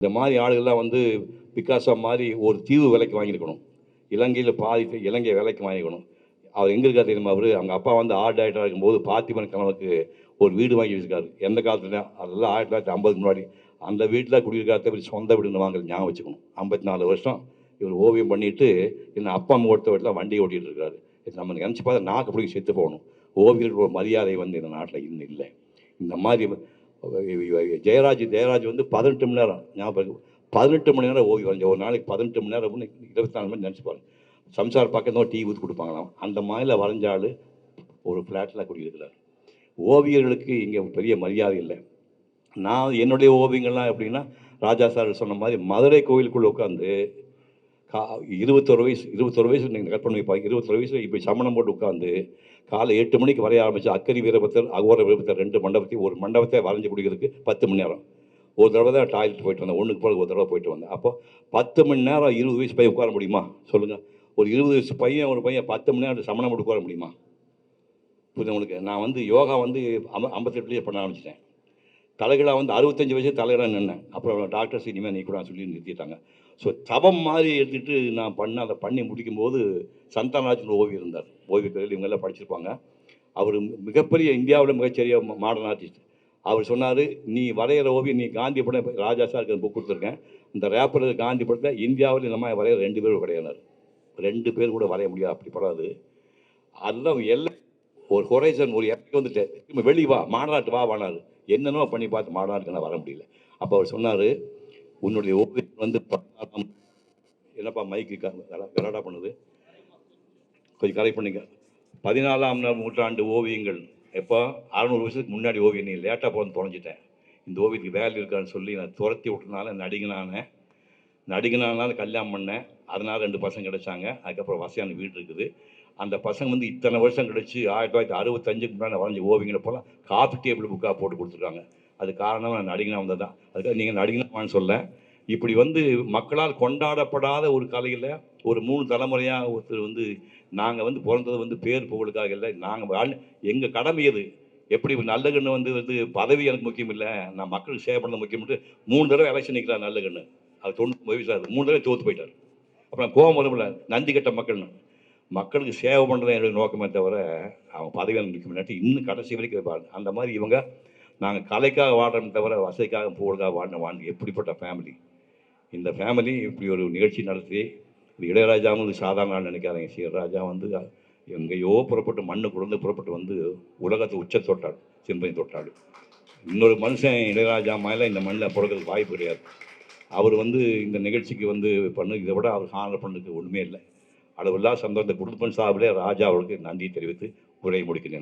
இந்த மாதிரி ஆளுகள்லாம் வந்து பிகாசோ மாதிரி ஒரு தீவு விலைக்கு வாங்கியிருக்கணும். இலங்கையில் பாதி இலங்கை விலைக்கு வாங்கிக்கணும் அவர் எங்கே இருக்கார் தெரியுமா அவர்? அவங்க அப்பா வந்து ஆர்ட் டேரக்டராக இருக்கும்போது பாத்திமன் கணவனுக்கு ஒரு வீடு வாங்கி வச்சிருக்காரு. எந்த காலத்துல? அதெல்லாம் ஆயிரத்தி தொள்ளாயிரத்தி ஐம்பதுக்கு முன்னாடி. அந்த வீட்டில் குடியிருக்காத சொந்த வீடுன்னு வாங்குறது ஞாபகம் வச்சுக்கணும். ஐம்பத்தி நாலு வருஷம் இவர் ஓவியம் பண்ணிட்டு என்ன அப்பா அம்மா ஒருத்த வீட்டில் வண்டி ஓட்டிகிட்டு இருக்காரு. நம்ம நினச்சி பார்த்தா நாக்கு பிடிக்க செத்து போகணும். ஓவியர்கள் ஒரு மரியாதை வந்து இந்த நாட்டில் இன்னும் இல்லை. இந்த மாதிரி ஜெயராஜ் ஜெயராஜ் வந்து பதினெட்டு மணி நேரம் ஞாபகம் பதினெட்டு மணி நேரம் ஓவியம் வரைஞ்ச ஒரு நாளைக்கு பதினெட்டு மணி நேரம் இருபத்தி நாலு மணி நினச்சி பாருங்க. சம்சார் பக்கம் தான் டீ ஊற்றி கொடுப்பாங்களாம். அந்த மாதிரில வரைஞ்ச ஒரு ஃப்ளாட்டில் குடியிருக்கிறார். ஓவியர்களுக்கு இங்கே பெரிய மரியாதை இல்லை. நான் என்னுடைய ஓவியங்கள்லாம் எப்படின்னா ராஜா சார் சொன்ன மாதிரி மதுரை கோவிலுக்குள்ளே உட்காந்து கா இருபத்தொரு வயசு இருபத்தொரு வயசு நீங்கள் கற்பனை பண்ணி பாருங்க இருபத்தொரு வயசில் இப்போ சமணம் போட்டு உட்காந்து காலை எட்டு மணிக்கு வரைய ஆரம்பித்து அக்கரி வீரபத்தர் அகோர வீரபத்தர் ரெண்டு மண்டபத்தையும் ஒரு மண்டபத்தை வரைஞ்சி பிடிக்கிறதுக்கு பத்து மணி நேரம். ஒரு தடவை தான் டாய்லெட் போயிட்டு வந்தேன் ஒன்றுக்கு போல ஒரு தடவை போயிட்டு வந்தேன். அப்போ பத்து மணி நேரம் இருபது வயசு பையன் உட்கார முடியுமா? சொல்லுங்கள் ஒரு இருபது வயசு பையன் ஒரு பையன் பத்து மணி நேரம் சமணம் போட்டு உட்கார முடியுமா? புரியுது உங்களுக்கு? நான் வந்து யோகா வந்து ஐம்ப ஐம்பத்தெட்டுலேயே பண்ண ஆரம்பிச்சிட்டேன். தலைகளாக வந்து அறுபத்தஞ்சு வயசு தலைகளாக நின்னேன். அப்புறம் டாக்டர்ஸ் இனிமேல் நீ கூட சொல்லி நிறுத்திட்டாங்க. ஸோ தவம் மாதிரி எடுத்துட்டு நான் பண்ண அதை பண்ணி முடிக்கும்போது சந்தானராஜன் ஓவியம் இருந்தார். ஓவியத்தில் இவங்கெல்லாம் படிச்சிருப்பாங்க. அவர் மிகப்பெரிய இந்தியாவில் மிகச்சிறிய மாடர்ன் ஆர்டிஸ்ட் அவர் சொன்னார் நீ வரைகிற ஓவியம் நீ காந்தி படம் ராஜா சாருக்கு புக் கொடுத்துருக்கேன். இந்த ரேப்பர் காந்தி படத்தை இந்தியாவில் நம்ம வரைய ரெண்டு பேரும் கிடையாது. ரெண்டு பேர் கூட வரைய முடியாது அப்படி படாது. அதெல்லாம் எல்லாம் ஒரு ஹொரைசன் ஒரு இடத்துக்கு வந்துட்டு திரும்ப வெளி வா மாநாட்டு வா வானாரு என்னென்னோ பண்ணி பார்த்து மாநாட்டுக்கு நான் வர முடியல. அப்போ அவர் சொன்னார் உன்னுடைய ஓவியம் வந்து பதினாறாம் என்னப்பா மைக்கு கலாடா பண்ணுது. கொஞ்சம் கரெக்ட் பண்ணிக்க பதினாலாம் நூற்றாண்டு ஓவியங்கள். எப்போ அறநூறு வருஷத்துக்கு முன்னாடி ஓவியம் நீ லேட்டாக போகணும்னு தொலைஞ்சிட்டேன். இந்த ஓவியத்துக்கு வேலை இருக்கான்னு சொல்லி நான் துரத்தி விட்டனால நடிகனானேன் நடிகனானால கல்யாணம் பண்ணேன். அதனால் ரெண்டு பசங்க கிடைச்சாங்க. அதுக்கப்புறம் வசதியான வீடு இருக்குது. அந்த பசங்க வந்து இத்தனை வருஷம் கழிச்சு ஆயிரத்தி தொள்ளாயிரத்தி அறுபத்தஞ்சுக்கு முன்னாடி வரைஞ்ச ஓவியங்களை போல காஃபி டேபிள் புக்காக போட்டு கொடுத்துருக்காங்க. அது காரணம் நான் நடிகனாக வந்தது தான் அதுக்காக நீங்கள் நடிகனாமான்னு சொல்ல. இப்படி வந்து மக்களால் கொண்டாடப்படாத ஒரு கலையில் ஒரு மூணு தலைமுறையாக ஒருத்தர் வந்து நாங்கள் வந்து பிறந்தது வந்து பேர் புகழுக்காக இல்லை. நாங்கள் எங்கள் கடமை அது எப்படி நல்ல கண்ணு வந்து வந்து பதவி எனக்கு முக்கியம் இல்லை. நான் மக்களுக்கு சேவை பண்ணது முக்கியம்ட்டு மூணு தடவை எலெக்ஷன் நிற்கிறார் நல்ல கண்ணு அது தொண்ணூறு வயசு ஆகுது மூணு தடவை தோற்று போயிட்டார். அப்புறம் கோபம் வரும்ல நந்தி கட்ட மக்கள்னு. மக்களுக்கு சேவை பண்ணுறது எங்களுக்கு நோக்கமே தவிர அவன் பதவியில் எனக்கு முக்கியம் இன்னும் கடைசி வரைக்கும் இருப்பாங்க அந்த மாதிரி இவங்க நாங்கள் கலைக்காக வாடுறோம் தவிர வசதிக்காக புகழுக்காக வாடின வாழ்ந்து எப்படிப்பட்ட ஃபேமிலி இந்த ஃபேமிலி இப்படி ஒரு நிகழ்ச்சி நடத்தி இது இளையராஜாவும் இது சாதாரண நினைக்காதீங்க. சீரராஜா வந்து எங்கேயோ புறப்பட்டு மண்ணு குழந்து புறப்பட்டு வந்து உலகத்தை உச்ச தொட்டாள் சிம்பனி தொட்டாள். இன்னொரு மனுஷன் இளையராஜா மேலே இந்த மண்ணில் பிறக்கிறதுக்கு வாய்ப்பு கிடையாது. அவர் வந்து இந்த நிகழ்ச்சிக்கு வந்து பண்ணு இதை விட அவர் ஹானர் பண்ணுறதுக்கு ஒன்றுமே இல்லை. அளவில்லா சந்தோஷத்தை கொடுப்பன் சார்பிலே ராஜா அவருக்கு நன்றி தெரிவித்து உரையை முடிக்கிறேன்.